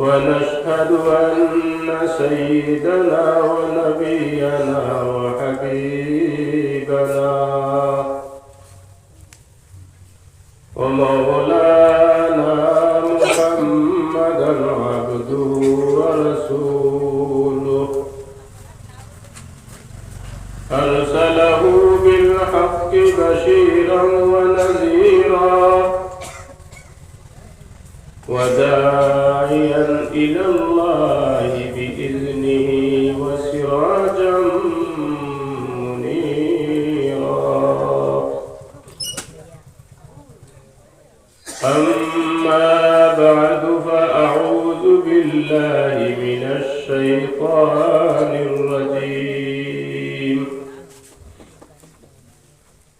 ونشهد أن سيدنا ونبينا وحبيبنا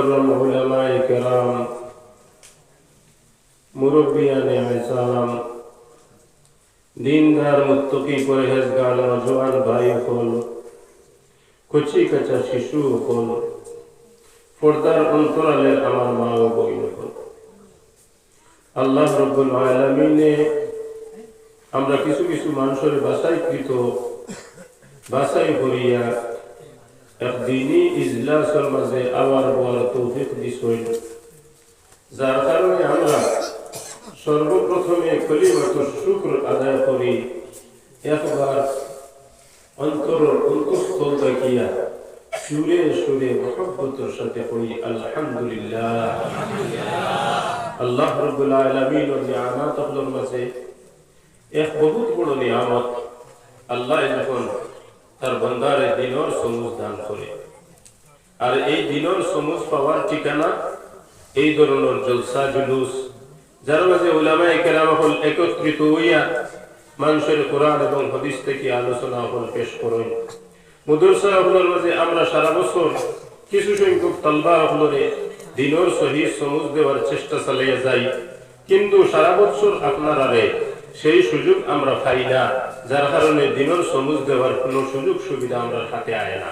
মুকররম উলামায়ে কেরাম মুরব্বিয়ানে আইসালাম দিনদার মুত্তকি নজওয়ান ভাই হল, কচি কাঁচা শিশু হল অন্তরালের আমার মা ও হল। আল্লাহ রব্বুল আলামিনে আমরা কিছু কিছু মানুষের বাসাইকৃত বাসাই করিয়া দিনই ইজলাসের মাঝে আবার বড় তৌফিক দিছইল যার কারণে আমরা সর্বপ্রথমে কলিমাত শুক্র আদায় করি একবার অন্তর অন্তঃস্থল দেখিয়া সুরে সুরে মহব্বতের সাথে করি আলহামদুলিল্লাহ আল্লাহ রব্বুল আলামিন ও নিয়ামত আপনার মাঝে এক বহুত বড় নিয়ামত আল্লাহ যখন তার বন্দারে দিনর সমুজ দান করে। আর এই দিনর সমুজ পাওয়ার ঠিকানা এই ধরনের জলসা জুলুস, যার মাঝে উলামায়ে কেরাম একত্রিত হইয়া মানুষের কোরআন এবং হদিস থেকে আলোচনা হল পেশ করেন। মুদরসা হলের মাঝে আমরা সারা বছর কিছু সংখ্যক তলবা হলরে দিনর সহি সমুজ দেওয়ার চেষ্টা চালিয়ে যাই। কিন্তু সারা বছর আপনারা রে সেই সুযোগ আমরা পাই না। যার কারণে দিনের সবুজ দেওয়ার কোনো সুযোগ সুবিধা আমরা হাতে আয় না।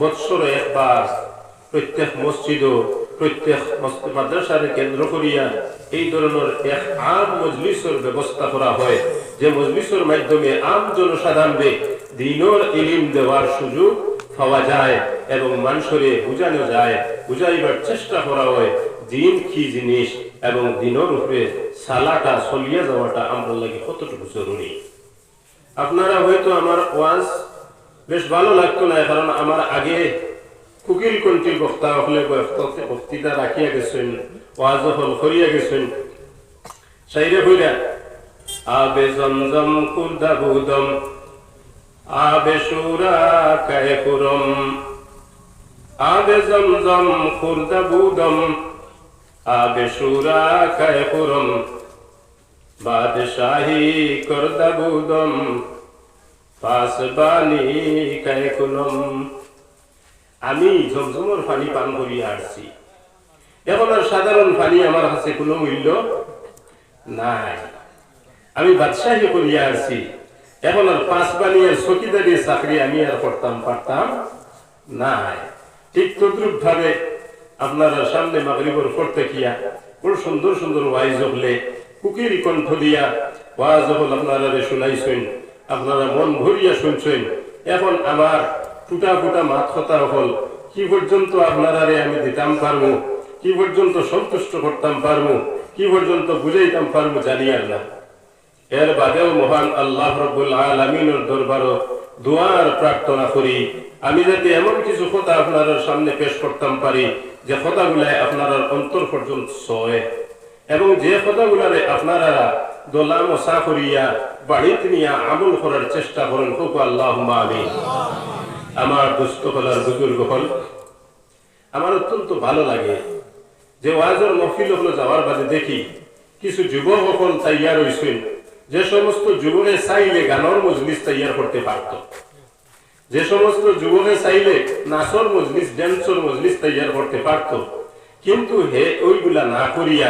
বৎসরে একবার প্রত্যেক মসজিদ ও প্রত্যেক মাদ্রাসারে কেন্দ্র করিয়া এই ধরনের এক আম মজলিসের ব্যবস্থা করা হয়, যে মজলিসের মাধ্যমে আম জনসাধারণকে দিনর ইলিম দেওয়ার সুযোগ পাওয়া যায় এবং মানুষরে বুঝানো যায়, বুঝাইবার চেষ্টা করা হয়, দিন কি জিনিস এবং দিনের উপরে সালাটা চলিয়া যাওয়াটা আমরা লাগে কতটুকু জরুরি। আপনারা হয়তো আমার ওয়াজ বেশ ভালো লাগতো না, কারণ আমার আগে কুকিল কন্টি বক্তা হলে বক্তা- বক্তৃতা রাখিয়া গেছেন, ওয়াজ হল করিয়া গেছেন। সাইরে হইরা আবে জমজম কুর্দা বুদম, আবে সুরা কায়ে কুরম আবে জমজম কুর্দা বুদম, আবে সুরা কায়ে কুরম বাদশাহী করদা বুদম পাসবানি কায়ে কুলম আমি ঝমঝমর পানি পান করিয়া আসছি। এখন আর সাধারণ পানি আমার কাছে কোনো মূল্য নাই। আমি বাদশাহী করিয়া আসছি। এখন আর পাঁচ বানিয়ে চকিদারি চাকরি আমি আর করতাম, পারতাম? নাই। ঠিক তদ্রুপ ভাবে আপনারা সামনে মাগরিবর করতে কিয়া বড় সুন্দর সুন্দর ওয়াইজ হলে কুকির কণ্ঠ দিয়া ওয়াজ হল আপনারা শুনাইছেন, আপনারা মন ভরিয়া শুনছেন। এখন আমার ফুটা ফুটা মাত কথা হল, কি পর্যন্ত আপনারা আমি দিতাম পারব কি পর্যন্ত সন্তুষ্ট করতাম পারব কি পর্যন্ত বুঝাইতাম পারব জানি আর না। এর বাদেও মহান আল্লাহ রব্বুল আলমিনের দরবারও দোয়ার প্রার্থনা করি, আমি যাতে এমন কিছু কথা আপনার সামনে পেশ করতাম পারি, যে কথাগুলাই আপনার অন্তর পর্যন্ত সয়। এবং যে কথাগুলারে আপনারা দোলা মশা করিয়া বাড়িতে নিয়ে আমল করার চেষ্টা করেন হোক আল্লাহ আমি আমার দুস্থ হলার বুজুর্গ হল আমার অত্যন্ত ভালো লাগে যে ওয়াজের মফিল হলো যাওয়ার বাদে দেখি কিছু যুবক হল তাইয়ার হইছেন। যে সমস্ত যুবকে চাইলে গানের মজলিস তৈয়ার করতে পারত। যে সমস্ত যুবকে চাইলে নাচর মজলিস, ড্যান্সর মজলিস তৈয়ার করতে পারত। কিন্তু হে ওইগুলা না করিয়া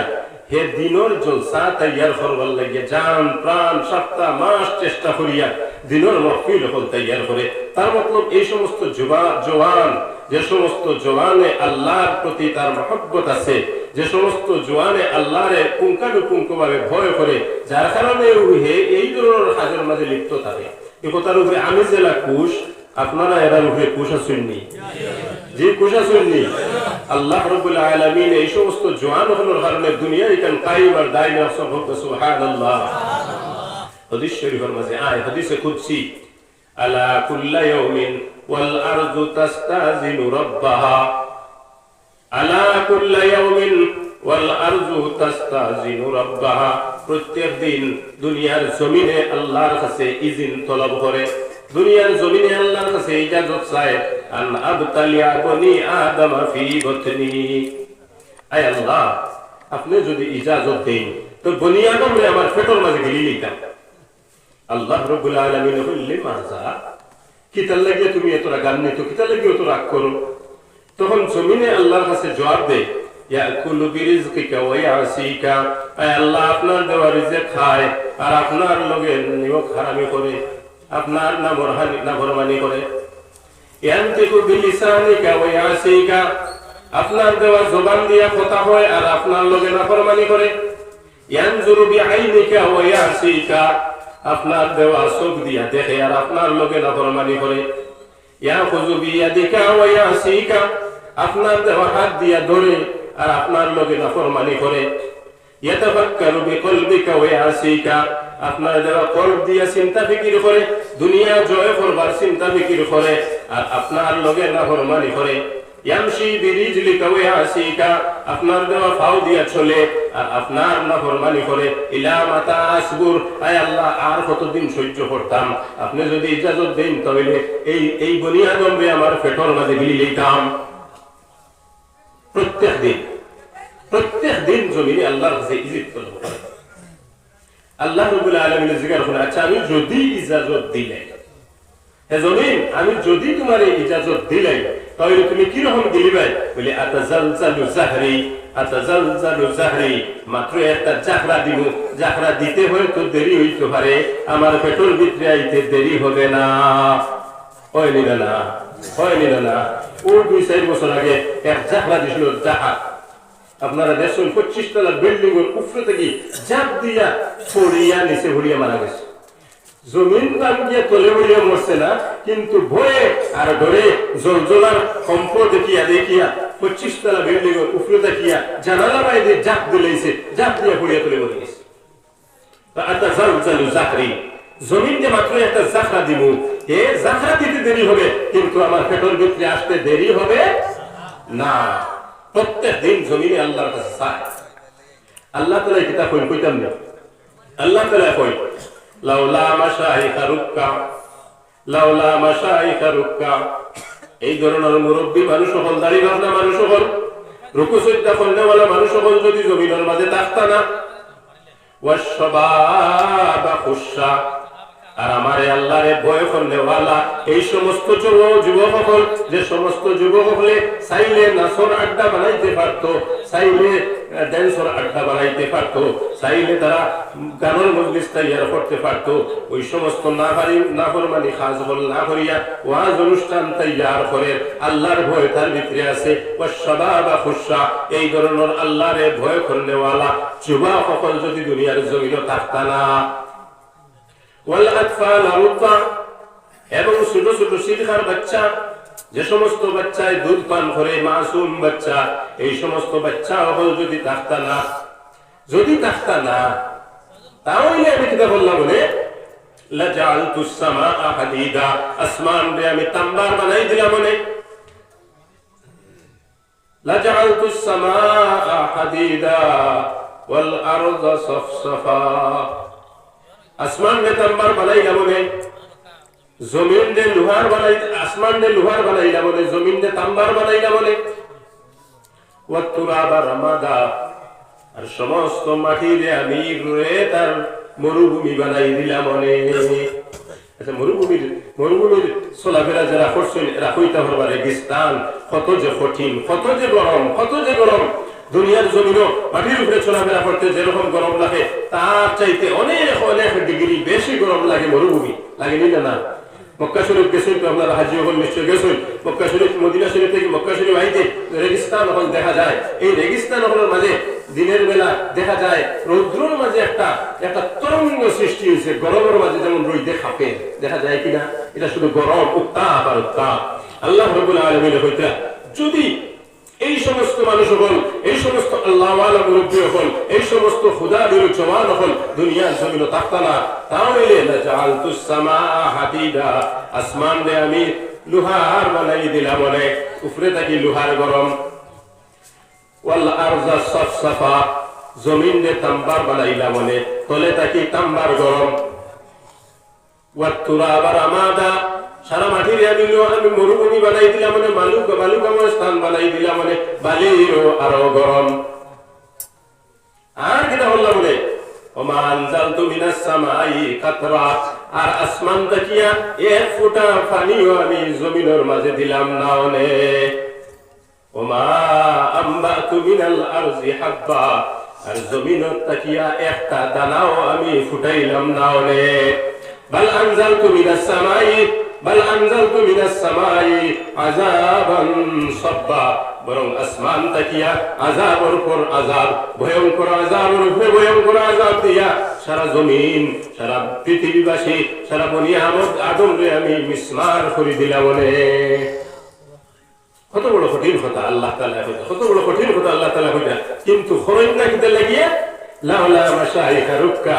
হে দিনর জলসা তৈয়ার করবার জান প্রাণ, সপ্তাহ, মাস চেষ্টা করিয়া দিনর মহফিল হল তৈয়ার করে তার মতলব এই সমস্ত যুবা জওয়ান যে সমস্ত জওয়ানে আল্লাহর প্রতি তার মহব্বত আছে, যে সমস্ত জোয়ানে আল্লাহরে ভাবে ভয় করে, যার কারণে হে এই ধরনের কাজের মাঝে লিপ্ত থাকে। এ কথার উপরে আমি জেলা কুশ, আপনারা এরার উপরে কুশ আসেননি যে কুশ আসেননি আল্লাহ রবুল্লাহ আলমিন এই সমস্ত জোয়ান হলোর কারণে দুনিয়া এখান কাইম আর দায় সুবহানাল্লাহ। হাদিস শরীফের আয়, হাদিসে আলা কুল্লা ইয়াউমিন ওয়াল আরদু তাস্তাজিনু রাব্বাহা। আলা কুল্লা ইয়াউমিন ওয়াল রাব্বাহা। প্রত্যেক দিন দুনিয়ার জমিনে আল্লাহর কাছে ইজিন তলব করে। দুনিয়ার জমিনে আল্লাহর কাছে ইজাজত চায়। আন আবতালিয়া বনি আদম ফি বতনি। আয় আল্লাহ, আপনি যদি ইজাজত দেন, তো বনি আদম রে আমার পেটের মাঝে গিলি নিতাম। আল্লাহ রব্বুল আলামিন বললে মাজা কিতার লাগিয়ে তুমি এত গান নিত কিতার লাগিয়ে এত রাগ করো? তখন জমিনে আল্লাহর কাছে জবাব দে, ইয়াকুলু বিরিজকিকা ওয়া ইয়াসিকা। আয় আল্লাহ, আপনার দেওয়া রিজিক খায়, আর আপনার লগে করে, আপনার নাফরমানি নাফরমানি করে। আপনার দেওয়া জবান দিয়া কথা হয় আর আপনার লগে নাফরমানি করে। আপনার দেওয়া চোখ দিয়া দেখে আর আপনার লগে নাফরমানি করে। আপনার দেওয়া হাত দিয়া ধরে আর আপনার লগে নাফরমানি করে। আপনার দেওয়া কলব দিয়া চিন্তা ফিকির করে। দুনিয়া জয় করবার চিন্তা ফিকির করে। আর আপনার লগে নাফরমানি করে। ইয়ামশি বিরিজলিকা ওয়া ইয়াসিকা আপনার দেওয়া ফাও দিয়া চলে, আর আপনার করে। ইলা মাতা আসবুর আয় আল্লাহ, আর কতদিন সহ্য করতাম। আপনি যদি ইজাজত দেন তাহলে এই এই বনিয়া রে আমার পেটর মাঝে গিলি লইতাম। প্রত্যেক দিন প্রত্যেক দিন জমিনে আল্লাহর কাছে ইজিত তলব করে আল্লাহ রবুল আলমিনের জিজ্ঞাসা করে আচ্ছা আমি যদি ইজাজত দিলে। হে আমি যদি তোমার ইজাজত দিলাই, তাহলে তুমি কি রকম দিলিবাই বলে, আতাজালজালু জাহরি জাহরি। মাত্র একটা দিব দিতে দেরি হইতে পারে। আমার পেট্রোল ভিতরে আইতে দেরি হবে না। হয় নিলে না হয় নিলে না ও দুই চার বছর আগে এক জাহরা দিছিল জাহা। আপনারা দেখুন পঁচিশ তলা বিল্ডিং এর উপরে থেকে জাপ দিয়া পড়িয়া নিচে ভরিয়া মারা গেছে। জমিন দাম গিয়ে তলে বলিয়া মরছে না, কিন্তু ভয়ে আর ডরে জলজলার কম্প দেখিয়া দেখিয়া, পঁচিশ তলা বিল্ডিং এর উপরে দেখিয়া জানালা বাইরে জাপ দিলেছে জাপ দিয়া পড়িয়া তলে বলে গেছে একটা জাল চালু জাকরি জমিন যে মাত্র একটা জাকরা দিব এ জাকরা দিতে দেরি হবে, কিন্তু আমার পেট্রোল ভিতরে আসতে দেরি হবে না। প্রত্যেক দিন জমিনে আল্লাহর কাছে চায়। আল্লাহ তালা কিতা কইন কইতাম না আল্লাহ তালা কই লাউলা মাশাইখা রুক্কা। লাউলা রুক্কা। এই ধরনের মুরব্বী মানুষ হল, দাড়ি ভাবনা মানুষ হল, রুকু সজ্জা করলেওয়ালা মানুষ হল, যদি জমিনের মাঝে থাকতা না। ওয়াসবাবা খুশা। আর আমার আল্লাহরে ভয় করলেওয়ালা এই সমস্ত যুবক সকল যে সমস্ত যুবক সকলে চাইলে নাচর আড্ডা বানাইতে পারতো চাইলে ড্যান্সর আড্ডা বানাইতে পারতো চাইলে তারা গানের মজলিস তৈয়ার করতে পারতো। ওই সমস্ত না পারি না ফরমানি খাস বল না করিয়া ওয়াজ অনুষ্ঠান তৈয়ার করে। আল্লাহর ভয় তার ভিতরে আছে। এই ধরনের আল্লাহরে ভয় করলেওয়ালা যুবা সকল যদি দুনিয়ার জমিন থাকতা না। এবং ছোট ছোট শিরখার বাচ্চা যে সমস্ত বাচ্চায় দুধ পান করে, মাসুম বাচ্চা, এই সমস্ত বাচ্চা হল যদি থাকতা না, যদি থাকতা না তাহলে আমি কিতা বললাম বলে আসমান আমি তাম্বার বানাই দিলাম জমিন দে লোহার বানাই আসমান দে লোহার বানাইলা বলে জমিন দে তাম্বার বানাইলা বলে। আর সমস্ত মাটি দে আমি রয়ে তার মরুভূমি বানাই দিলাম মনে। আচ্ছা মরুভূমির মরুভূমির চলাফেরা যারা করছেন, এরা কইতা পারবা রেগিস্তান কত যে কঠিন, কত যে গরম, কত যে গরম। দুনিয়ার জমিনও মাটির উপরে চলাফেরা করতে যেরকম গরম লাগে, তার চাইতে অনেক অনেক ডিগ্রি বেশি গরম লাগে মরুভূমি। লাগেনি না না? মক্কা শরীফ গেছেন তো আপনারা হাজি হল নিশ্চয় গেছেন। মক্কা শরীফ, মদিনা শরীফ থেকে মক্কা শরীফ আইতে রেগিস্তান হল দেখা যায়। এই রেগিস্তান হলের মাঝে দিনের বেলা দেখা যায়, রৌদ্রর মাঝে একটা একটা তরঙ্গ সৃষ্টি হয়েছে, গরমের মাঝে যেমন রইতে খাপে। দেখা যায় কিনা? এটা শুধু গরম, উত্তাপ আর উত্তাপ। আল্লাহ রবুল আলমিন হইতা যদি সমস্ত মানুষ হল এই সমস্ত আল্লাহ মুরব্বী হল এই সমস্ত খুদা হল দুনিয়ার জমিন না আসমান দে আমি লোহার বানাই দিলাম উপরে থাকি লোহার গরম। ওয়াল আরজা সফসফা জমিন দে তাম্বার বানাইলাম তলে থাকি তাম্বার গরম। ওয়াতুরাবার আমাদা সারা মাটির আমি আমি মরুভূমি বানাই দিলাম মানে মালুক বালুকাময় স্থান বানাই দিলাম মানে বালিরও আরও গরম। আর কিনা বললাম পানিও আমি দিলাম তাকিয়া একটা দানাও আমি ফুটাইলাম না অনে বাল আনজালতু মিনাস সামাই বাল আনজালতু মিনাস সামাই আযাবান সাব্বা বরং আসমান তাকিয়া আযাবের উপর আযাব, ভয়ঙ্কর আযাবের উপরে ভয়ঙ্কর আযাব দিয়া সারা জমিন, সারা পৃথিবীবাসী, সারা বনি আহমদ আদম রে আমি মিসমার করে দিলাম বলে। কত বড় কঠিন কথা আল্লাহ কইতা কত বড় কঠিন কথা আল্লাহ তাআলা কইতা কিন্তু খরচ না কিতে লাগিয়ে লাউলা মাশাইখা রুক্কা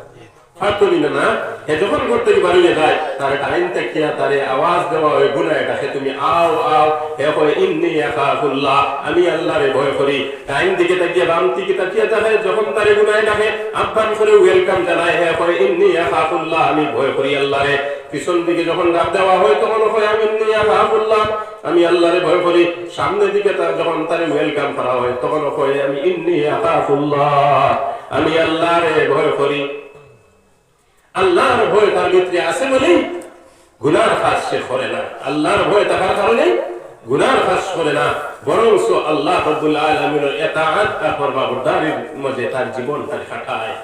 হয় আমি আল্লাহরে ভয় করি। দিকে যখন আল্লাহরে। পিছন দিকে যখন ডাক দেওয়া হয়, তখন কয় আমি আমি আল্লাহরে ভয় করি। সামনের দিকে তার যখন তারে ওয়েলকাম করা হয়, তখন আমি ইন্নি আমি আল্লাহরে ভয় করি। আল্লাহর ভয় তার ভিতরে আছে বলেই গুনার কাজ সে করে না। আল্লাহর ভয় থাকার কারণে গুনার কাজ করে না। বরং আল্লাহ রব্বুল আলমিনের জীবন তার কাটায়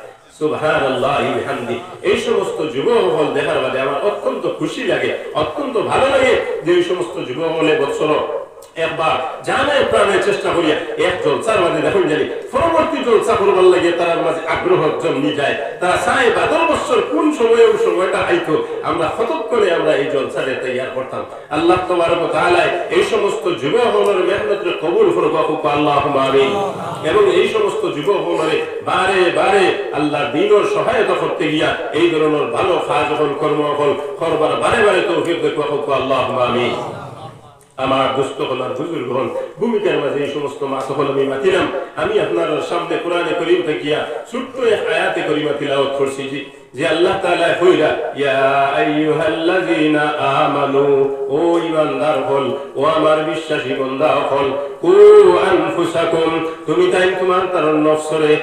এই সমস্ত যুবকল দেখার বাদে আমার অত্যন্ত খুশি লাগে, অত্যন্ত ভালো লাগে যে এই সমস্ত যুবকলে বৎসর একবার জানে প্রাণে চেষ্টা করিয়া এক জলসার মাঝে দেখুন জানি, পরবর্তী জলসা করবার লাগে তার মাঝে আগ্রহ জন্মি যায়। তারা চায় বাদল বছর কোন সময়ে ওই সময়টা আইতো আমরা হতক আমরা এই জলসারে তৈয়ার করতাম। আল্লাহ তোমার তাআলাই এই সমস্ত যুবকলের মেহনতের কবুল করুক আল্লাহ আমিন। এবং এই সমস্ত যুবকলের বারে বারে আল্লাহ দিনের সহায়তা করতে গিয়া এই ধরনের ভালো কাজ হল কর্ম হল করবার বারে বারে তৌফিক দেখো আল্লাহ আমিন। আমার দুস্থ হলার বুজুর্গ হল ভূমিকার মাঝে এই সমস্ত মাছ হল আমি মাতিলাম। আমি আপনার সামনে কোরআনে করিম থাকিয়া ছোট্ট এক আয়াতে করিমা তিলাওয়াত করছি যে যে আল্লাহ ইয়া আমানু, ও হল, ও আমার বিশ্বাসী বান্দা হল, কু আনফুসাকুম, তুমি তাই তোমার তার নফসরে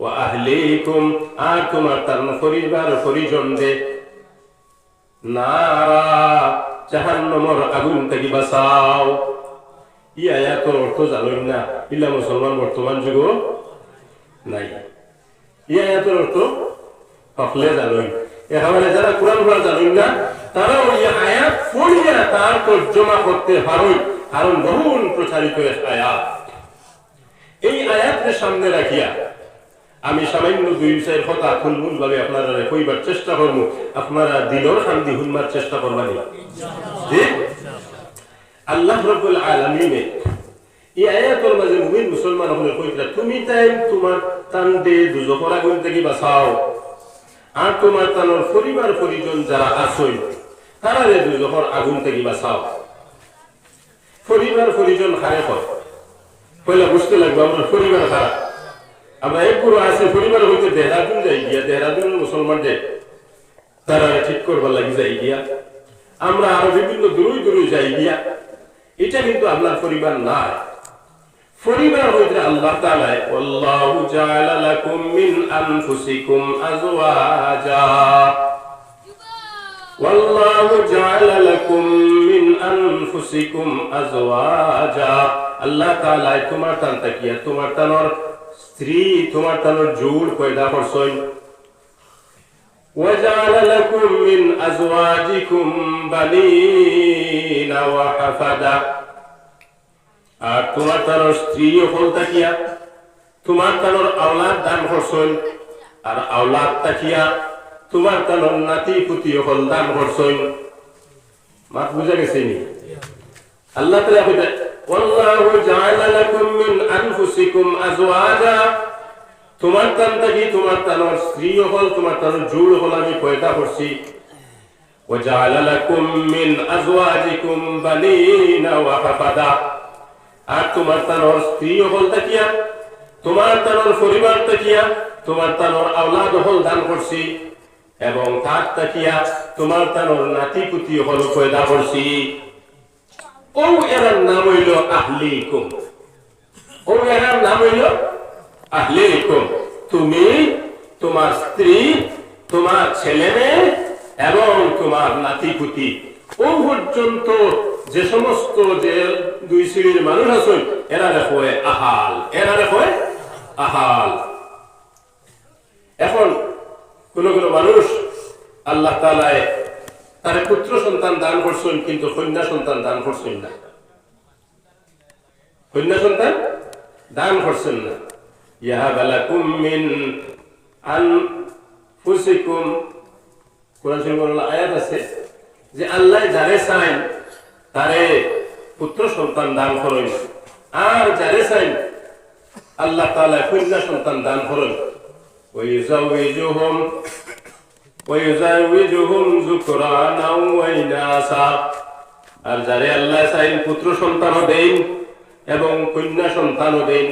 ও আহলিকুম, আর তোমার তার পরিবার পরিজন দে নারা জাহান্নামের আগুন থেকে বাঁচাও। ই আয়াতের অর্থ জানেন না ইলা মুসলমান বর্তমান যুগ নাই। ই আয়াতের অর্থ সকলে জানেন এখানে যারা কোরআন পড়া জানেন না, তারাও এই আয়াত পড়িয়া তার তর্জমা করতে পারেন কারণ বহুল প্রচারিত আয়াত। এই আয়াতকে সামনে রাখিয়া আমি সামান্য দুই বিষয়ের কথা খুলমুল ভাবে আপনারা কইবার চেষ্টা করব। আপনারা দিলর শান্তি হুনবার চেষ্টা করবানি আল্লাহ রব্বুল আলামিনে এই আয়াতের মাঝে মুমিন মুসলমান হলে কইতরা তুমি তাই তোমার তান দে দুজখর আগুন থেকে বাঁচাও। আর তোমার তানোর পরিবার পরিজন যারা আছই তারা রে দুজখর আগুন থেকে বাঁচাও। পরিবার পরিজন হারে হয় পয়লা বুঝতে লাগবে আমরা পরিবার খারাপ আমরা এক পুরো আছে পরিবার হইতে দেহরাদুন যাই গিয়া দেহরাদুনের মুসলমান যে তারা ঠিক করবার লাগি যাই গিয়া আমরা আরো বিভিন্ন দূরই দূরই যাই গিয়া এটা কিন্তু আপনার পরিবার নাই পরিবার হইতে আল্লাহ তাআলা আল্লাহু জাআলা লাকুম মিন আনফুসিকুম আজওয়াজা والله جعل لكم من أنفسكم أزواجا আল্লাহ তাআলা তোমার তান তাকিয়া তোমার তানর স্ত্রী তোমার তানোর জোর পয়দা করছই وجعل لكم من أزواجكم بنين وحفدا আর তোমার তানোর স্ত্রী হল তাকিয়া তোমার তানোর আওলাদ দান করছই আর আওলাদ তাকিয়া তোমার তানোর নাতি পুতি হল দান করছই মাত বুঝা গেছে নি আল্লাহ তাআলা কইতে والله جعل لكم من انفسكم ازواجا তোমার তান থাকি তোমার তানোর স্ত্রী হল তোমার তানোর জোড় হল আমি পয়দা করছি وجعل لكم من ازواجكم بنين وحفدا আর তোমার তানোর স্ত্রী হল তাকিয়া তোমার তানোর পরিবার তাকিয়া তোমার তানোর আওলাদ হল দান করছি এবং তার তাকিয়া তোমার তানোর নাতি পুতি হল পয়দা করছি এরার নাম হইল আহলিকুম এরার নাম হইল আহলিকুম তুমি তোমার স্ত্রী তোমার ছেলে মেয়ে এবং তোমার নাতিপুতি। ও পর্যন্ত যে সমস্ত যে দুই শ্রেণির মানুষ আছেন এরা দেখো আহাল এরা দেখো আহাল। এখন কোন কোন মানুষ আল্লাহ তালায় তার পুত্র সন্তান দান করছেন, কিন্তু কন্যা সন্তান দান করছেন না। কন্যা সন্তান দান করছেন না। ইহা বালাকুম মিন আনফুসিকুম। কোরআন শরীফের আয়াত আছে যে আল্লাহ যারে চাইন, তারে পুত্র সন্তান দান করেন। আর যারে চাইন, আল্লাহ তাআলা কন্যা সন্তান দান করেন। ওই আর যারে আল্লাহ চাইন পুত্র সন্তানও দেন এবং কন্যা সন্তানও দেন।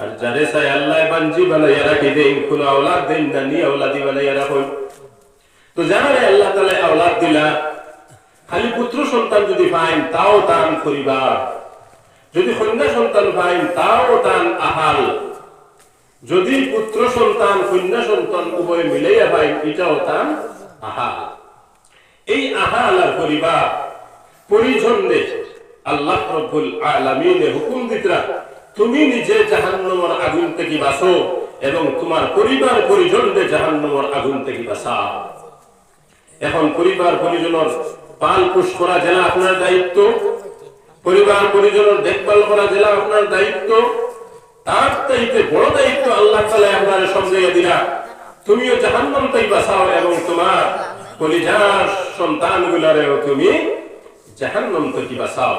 আর যারে চাই আল্লাহ বাঞ্জি বানাইয়া রাখি দেন, কোন আওলাদ দেন না, নি আওলাদি বানাইয়া রাখুন। তো যারা আল্লাহ তাআলা আওলাদ দিলা, খালি পুত্র সন্তান যদি পাইন, তাও দান পরিবার যদি কন্যা সন্তান পাইন, তাও দান আহাল। যদি পুত্র সন্তান, কন্যা সন্তান উভয় মিলাইয়া পাইন এটাও তান আহাল। এই আহা আর পরিবার পরিজনদের আল্লাহ রব্বুল আলামিনে হুকুম দিতরা, তুমি নিজে জাহান্নামের আগুন থেকে বাঁচো এবং তোমার পরিবার পরিজনদের জাহান্নামের আগুন থেকে বাঁচাও। এখন পরিবার পরিজনের পাল পুষ করা জেলা আপনার দায়িত্ব, পরিবার পরিজনের দেখভাল করা জেলা আপনার দায়িত্ব তার চাইতে বড় দায়িত্ব আল্লাহ তালা আপনার সঙ্গে দিলা তুমিও জাহান্নাম তাই বাঁচাও এবং তোমার কলিজার সন্তান গুলারেও তুমি জাহান্নাম থেকে বাঁচাও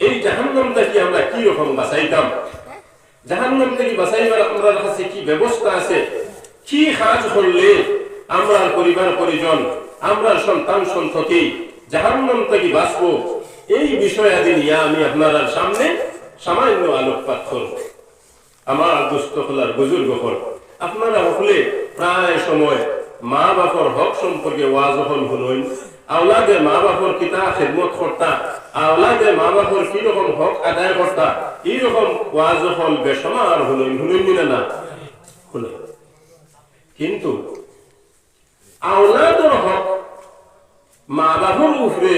এই জাহান্নাম থেকে আমরা কি রকম বাঁচাইতাম? জাহান্নাম থেকে বাঁচাইবার আমাদের কাছে কি ব্যবস্থা আছে? কি কাজ করলে আমরা পরিবার পরিজন আমরা সন্তান সন্ততি জাহান্নাম থেকে বাঁচবো? এই বিষয়াদি নিয়ে আমি আপনার সামনে সামান্য আলোকপাত করব আমার দুস্থ হলার বুজুর্গ হল। আপনারা হলে প্রায় সময় মা বাপর হক সম্পর্কে ওয়াজ হল আওলাদে মা বাপর কিতা খেদমত করতা? আওলাদে মা বাপর কি রকম হক আদায় করতা? এই রকম ওয়াজ হল বেসমার হলইন হলইন না? হলইন। কিন্তু আওলাদর হক মা বাবার উপরে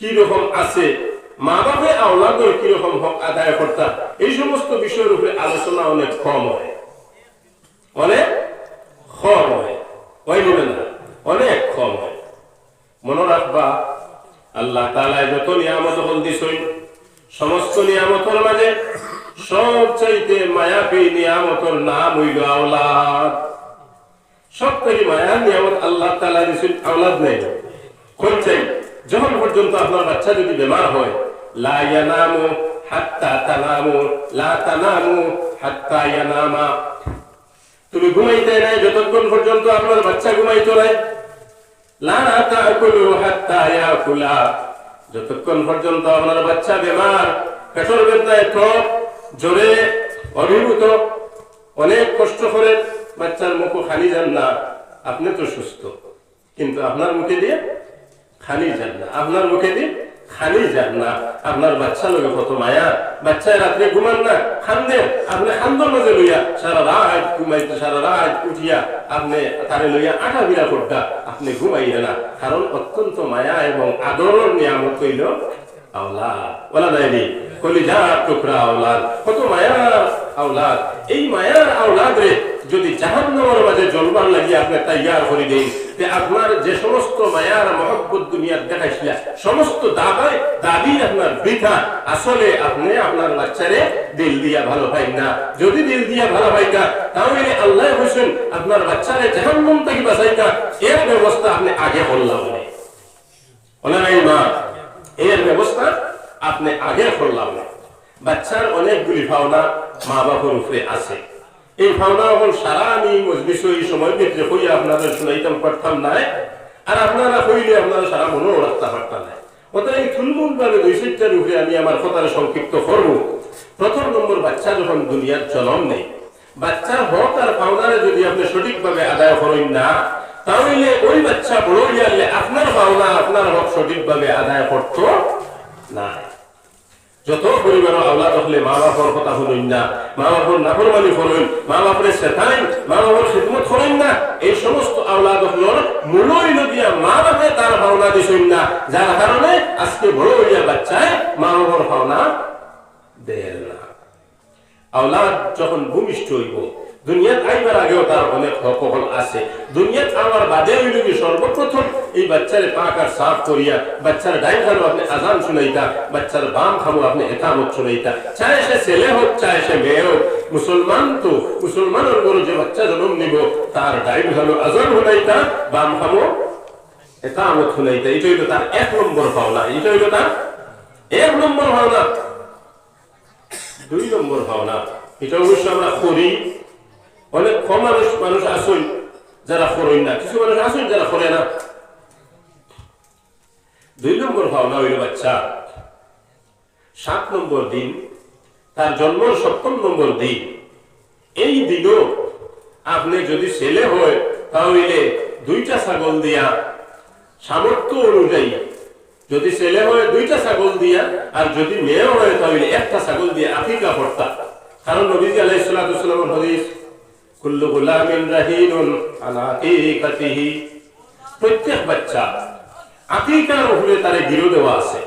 কি রকম আছে মা বাপে আওলাদর কি রকম হক আদায় করতা এই সমস্ত বিষয়ের উপরে আলোচনা অনেক কম হয়। অনেক কম হয়। হয় নিবে না অনেক কম হয়। মনে রাখবা আল্লাহ তালায় যত নিয়ামত দিছই, সমস্ত নিয়ামতের মাঝে সবচাইতে মায়াবী নিয়ামতর নাম হইল আওলাদ। সব থেকে মায়া নিয়ামত আল্লাহ তালা দিছেন আওলাদ নেই। কোন যখন পর্যন্ত আপনার বাচ্চা যদি বেমার হয় লা ইয়ানামু হাত্তা তানামু লা তানামু হাত্তা ইয়ানামা তুমি ঘুমাইতে নাই, যতক্ষণ পর্যন্ত আপনার বাচ্চা ঘুমাইতো নাই। লা তাকুলু হাত্তা ইয়াকুলা। যতক্ষণ পর্যন্ত আপনার বাচ্চা বেমার, পেটর বেদনায় ঠোঁট জ্বরে অভিভূত, অনেক কষ্ট করে বাচ্চার মুখ খালি যান না, আপনি তো সুস্থ। কিন্তু আপনার মুখে দিয়ে খালি যান না, আপনার মুখে দিয়ে খালি যান না। আপনার বাচ্চা লোক কত মায়া। বাচ্চায় রাত্রে ঘুমান না। খান্দে, আপনি খান্দর মাঝে লইয়া সারা রাত ঘুমাইতে, সারা রাত উঠিয়া আপনি তারে লইয়া আটা বিরা করতা আপনি ঘুমাইয়া না। কারণ অত্যন্ত মায়া এবং আদরের নিয়ামত কইল যদি আপনার যে সমস্ত মায়ার মহব্বত দুনিয়ার সমস্ত দাবায় দাবি আপনার বৃথা, আসলে আপনি আপনার বাচ্চারে দিল দিয়া ভালো পাই না। যদি দিল দিয়া ভালো পাই না, তাহলে আল্লাহ হোসেন আপনার বাচ্চারে জাহান্নাম থেকে বাঁচাইতা, এর ব্যবস্থা আপনি আগে বললাম এর ব্যবস্থা আপনি আগে করলাম না। বাচ্চার অনেকগুলি ভাওনা মা বাবার উপরে আছে। এই ভাওনা এখন সারা আমি মজলিস সময় ভিতরে হইয়া আপনাদের শুনাইতাম, পারতাম নাই আর আপনারা হইলে আপনারা সারা মনেও রাখতে পারতাম না। অতএব এই থুলমুল ভাবে দুই চারটার উপরে আমি আমার কথার সংক্ষিপ্ত করব। প্রথম নম্বর, বাচ্চা যখন দুনিয়ার জন্ম নেই, বাচ্চার হক আর পাওনারে যদি আপনি সঠিকভাবে আদায় করেন না তাহলে ওই বাচ্চা বড় হইয়ালে আপনার পাওনা আপনার হক সঠিকভাবে আদায় করত না। যত পরিবার আওলাদ হলে মা বাবার কথা শুনুন না মা বাবার নাফরমানি করুন মা বাপরে শেখাইন মা বাবার খিদমত করেন না, এই সমস্ত আওলাদ হলোর মূলই নদিয়া মা বাপে তার ভাওনা দিছুন না, যার কারণে আজকে বড় হইয়া বাচ্চায় মা বাবার ভাওনা দেয় না। আওলাদ যখন ভূমিষ্ঠ হইব দুনিয়াত আইবার আগেও তার অনেক হকহল আছে। দুনিয়াত আমার বাদে হইল কি সর্বপ্রথম এই বাচ্চারে পাক আর সাফ করিয়া, বাচ্চার ডাইন খানো আপনি আজান শুনাইতা, বাচ্চার বাম খামো আপনি একামত শুনাইতা। চাहे সে ছেলে হোক চাहे সে মেয়ে হোক, মুসলমান তো, মুসলমানের গরু যে বাচ্চা জন্ম নিব, তার ডাইন খানো আজান শুনাইতা, বাম খামো একামত শুনাইতা। এটা হইল তার এক নম্বর পাওনা এটা হইল তার এক নম্বর ভাওনা। দুই নম্বর ভাবনা এটা অবশ্য আমরা করি। অনেক কম মানুষ মানুষ আসুন যারা করেন না। কিছু মানুষ আসুন যারা করে না। দুই নম্বর ভাবনা হইল, বাচ্চা, সাত নম্বর দিন, তার জন্মের সপ্তম নম্বর দিন। এই দিনও আপনি যদি ছেলে হয়, তাহলে দুইটা ছাগল দিয়া সামর্থ্য অনুযায়ী যদি ছেলে হয় দুইটা ছাগল দিয়া, আর যদি মেয়ে হয়, তাহলে একটা ছাগল দিয়ে আফিকা পড়তা কারণ নবীজি ওয়াসালামের হাদিস কুল্লু গুলামিন রাহিনুন আলা আকিকাতিহি প্রত্যেক বাচ্চা আকিকার উপরে তারে গিরো দেওয়া আছে।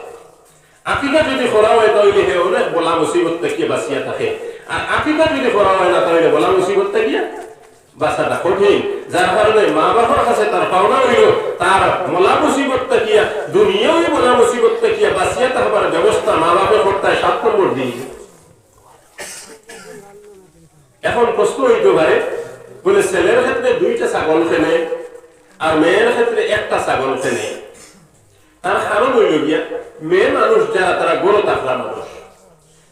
আকিকা যদি করা হয় তাহলে হে অনেক বলা মুসিবত থেকে বাঁচিয়া থাকে। আর আকিকা যদি করা হয় না তাহলে বলা মুসিবত থেকে বাঁচাটা কঠিন। যার কারণে মা বাবার কাছে তার পাওনা হইল, তার মলা মুসিবত থাকিয়া দুনিয়াও মলা মুসিবত থাকিয়া বাঁচিয়া থাকবার ব্যবস্থা মা বাবার কর্তায় সাত নম্বর দিন। এখন প্রশ্ন হইতে পারে, বলে ছেলের ক্ষেত্রে দুইটা ছাগল খেলে আর মেয়ের ক্ষেত্রে একটা ছাগল খেলে তার কারণ হইল গিয়া, মেয়ে মানুষ যারা, তারা গরু তাকলা মানুষ।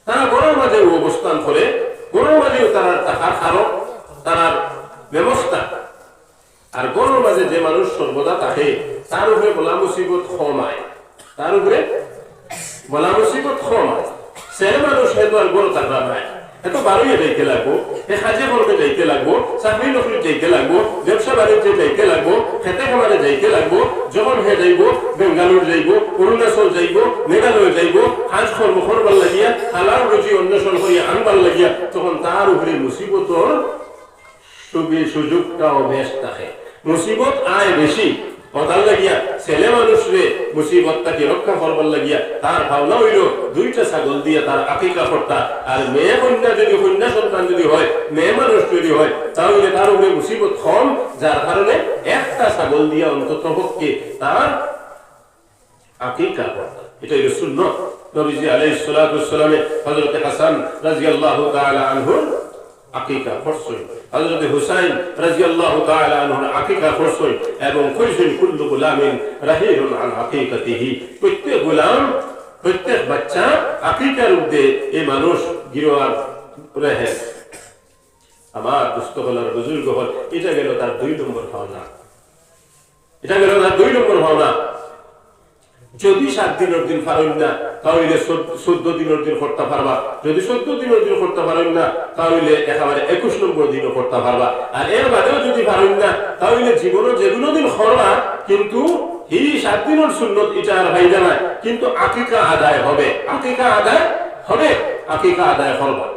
তারা গরুর মাঝে অবস্থান করে, গরুর মাঝেও তারা টাকার কারণ তার ব্যবস্থা। আর গরুর মাঝে যে মানুষ সর্বদা থাকে, তার উপরে বলা মুসিবত কমায় তার উপরে বলা মুসিবত কমায় ছেলে মানুষ হয়তো আর গরু তাকলা নাই। এত বারোই যাইতে লাগবো এ কাজে কর্মে যাইতে লাগবো চাকরি নকরি যাইতে লাগবো, ব্যবসা বাণিজ্যে যাইতে লাগবো, খেতে খামারে যাইতে লাগবো, যখন হে যাইব, বেঙ্গালোর যাইব, অরুণাচল যাইব, মেঘালয় যাইব কাজ কর্ম করবার লাগিয়া, হালাল রুচি অন্বেষণ করিয়া আনবার লাগিয়া, তখন তার উপরে মুসিবতর সুবি সুযোগটাও বেশ থাকে। মুসিবত আয় বেশি কথার লাগিয়া ছেলে মানুষ রে মুসিবতটাকে রক্ষা করবার লাগিয়া তার ভাবনা হইল দুইটা ছাগল দিয়ে তার আকিকা করতা। আর মেয়ে কন্যা যদি কন্যা সন্তান যদি হয়, মেয়ে মানুষ যদি হয়, তাহলে তার উপরে মুসিবত কম, যার কারণে একটা ছাগল দিয়া অন্তত পক্ষে তার আকিকা করতা। এটা হইল সুন্নত। নবীজি আলাইহিস সালাতু ওয়াসসালামে হযরত হাসান রাদিয়াল্লাহু তাআলা আনহুর আকিকা করছেন হযরত হুসাইন রাদিয়াল্লাহু তাআলা আনহুর আকিকা করছেন এবং কইছেন কুল্লু গুলামিন রাহিরুন আন আকিকাতিহি প্রত্যেক গোলাম, প্রত্যেক বাচ্চা আকিকার উদ্দে এই মানুষ গিরোয়ার রহে। আমার দুস্থ হলার বুজুর্গ হল এটা গেল তার দুই নম্বর ভাবনা। এটা গেল তার দুই নম্বর ভাবনা। যদি সাত দিনের দিন পারেন না, তাহলে চোদ্দ দিনের দিন করতে পারবা। যদি চোদ্দ দিনের দিন করতে পারেন না, তাহলে একেবারে একুশ নম্বর দিনও করতে পারবা। আর এর বাদেও যদি পারেন না, তাহলে জীবনে যেগুলো দিন করবা, কিন্তু এই সাত দিনের সুন্নত এটা আর ভাই জানায় কিন্তু আকিকা আদায় হবে। আকিকা আদায় হবে, আকিকা আদায় করবা।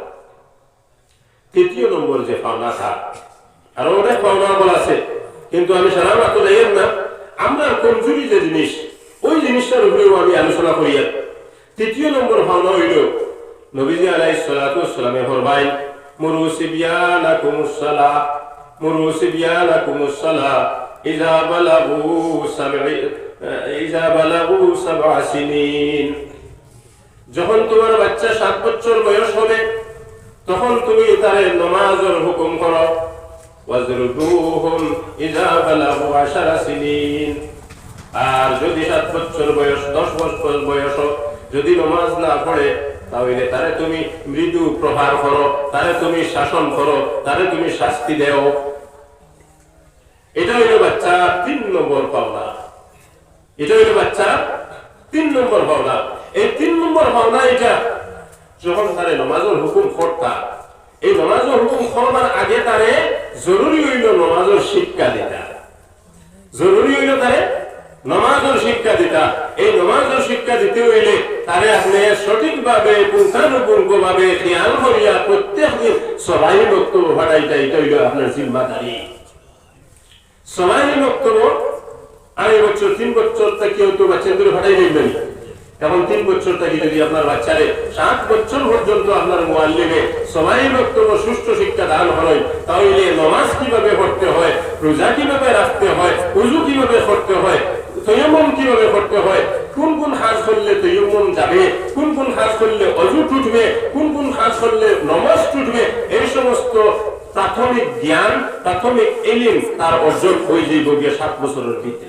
তৃতীয় নম্বর যে পাওনা থাক আরও অনেক পাওনা বল আছে, কিন্তু আমি সারা মাত্র না। আমরা কমজুরি যে জিনিস জিনিসটার উপরেও আমি আলোচনা করি তৃতীয় নম্বর ভাবনা হইল, নবীজি আলাইহিস সালাতু ওয়াসসালামে ফরমাই মুরু সিবিয়ানাকুমুস সালাহ মুরু সিবিয়ানাকুমুস সালাহ ইযা বালাগু সাবঈ, ইযা বালাগু সাবআ সিনিন। যখন তোমার বাচ্চা সাত বছর বয়স হবে, তখন তুমি তারে নামাজের হুকুম করো ওয়াজরুহুম ইযা বালাগু আশারা সিনিন। আর যদি সাত বছর বয়স, দশ বছর বয়স যদি নমাজ না পড়ে, তাহলে তারে তুমি মৃদু প্রহার করো, তারে তুমি শাসন করো, তারে তুমি শাস্তি দেও। এটা হইল বাচ্চা তিন নম্বর পাওনা। এটা হইল বাচ্চা তিন নম্বর পাওনা। এই তিন নম্বর পাওনা এটা যখন তারে নমাজের হুকুম করতা, এই নমাজের হুকুম করবার আগে তারে জরুরি হইল নমাজের শিক্ষা দিতা। জরুরি হইল তারে নমাজের শিক্ষা দিতা। এই নমাজের শিক্ষা দিতে হইলে তারে আপনি সঠিকভাবে পুঙ্খানুপুঙ্খ খেয়াল করিয়া প্রত্যেক দিন সবাই বক্তব্য ভাটাইটা এটা হইল আপনার জিম্মাদারি। সবাই বক্তব্য, আড়াই বছর, তিন বছর থেকে তো বাচ্চাদের ভাটাই দেখবেন এখন তিন বছর থেকে যদি আপনার বাচ্চারে সাত বছর পর্যন্ত আপনার মোয়াল্লিমে সবাই বক্তব্য, সুষ্ঠু শিক্ষা দান হয়, তাহলে নমাজ কীভাবে পড়তে হয়, রোজা কীভাবে রাখতে হয়, উজু কীভাবে করতে হয় তৈমম কীভাবে করতে হয়? কোন কোন হাজ করলে তৈমম যাবে? কোন কোন হাজ করলে অজু টুটবে কোন কোন হাজ করলে নমাজ টুটবে এই সমস্ত প্রাথমিক জ্ঞান, প্রাথমিক এলিম তার অর্জন হয়ে যাইব গিয়ে সাত বছরের ভিতরে।